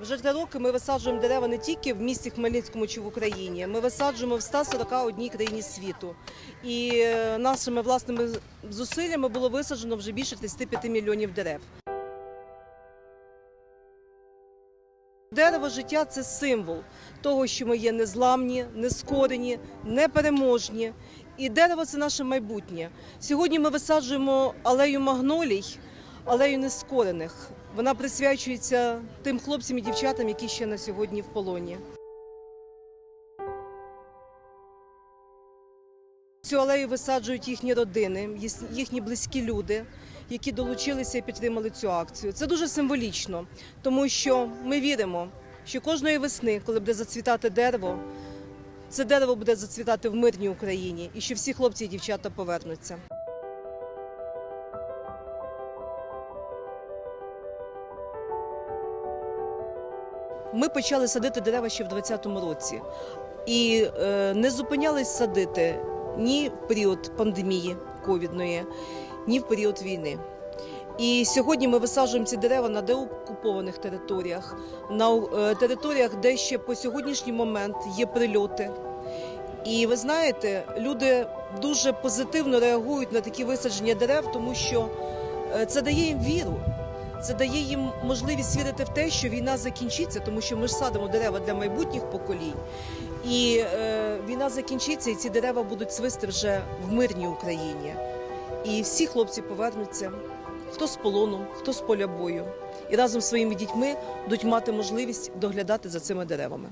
Вже три роки ми висаджуємо дерева не тільки в місті Хмельницькому чи в Україні. Ми висаджуємо в 141 країні світу. І е, нашими власними зусиллями було висаджено вже більше 35 мільйонів дерев. Дерево життя це символ того, що ми є незламні, нескорені, непереможні. І дерево це наше майбутнє. Сьогодні ми висаджуємо алею магнолій, алею нескорених. Вона присвячується тим хлопцям і дівчатам, які ще на сьогодні в полоні. Цю алею висаджують їхні родини, їхні близькі люди, які долучилися і підтримали цю акцію. Це дуже символічно, тому що ми віримо, що кожної весни, коли буде зацвітати дерево, це дерево буде зацвітати в мирній Україні, і що всі хлопці і дівчата повернуться. Ми почали садити дерева ще в 2020 році і е, не зупинялись садити ні в період пандемії ковідної, ні в період війни. І сьогодні ми висаджуємо ці дерева на деокупованих територіях, на е, територіях, де ще по сьогоднішній момент є прильоти. І ви знаєте, люди дуже позитивно реагують на такі висадження дерев, тому що е, це дає їм віру. Це дає їм можливість вірити в те, що війна закінчиться, тому що ми ж садимо дерева для майбутніх поколінь. І е, війна закінчиться, і ці дерева будуть свисти вже в мирній Україні. І всі хлопці повернуться, хто з полону, хто з поля бою, і разом з своїми дітьми будуть мати можливість доглядати за цими деревами.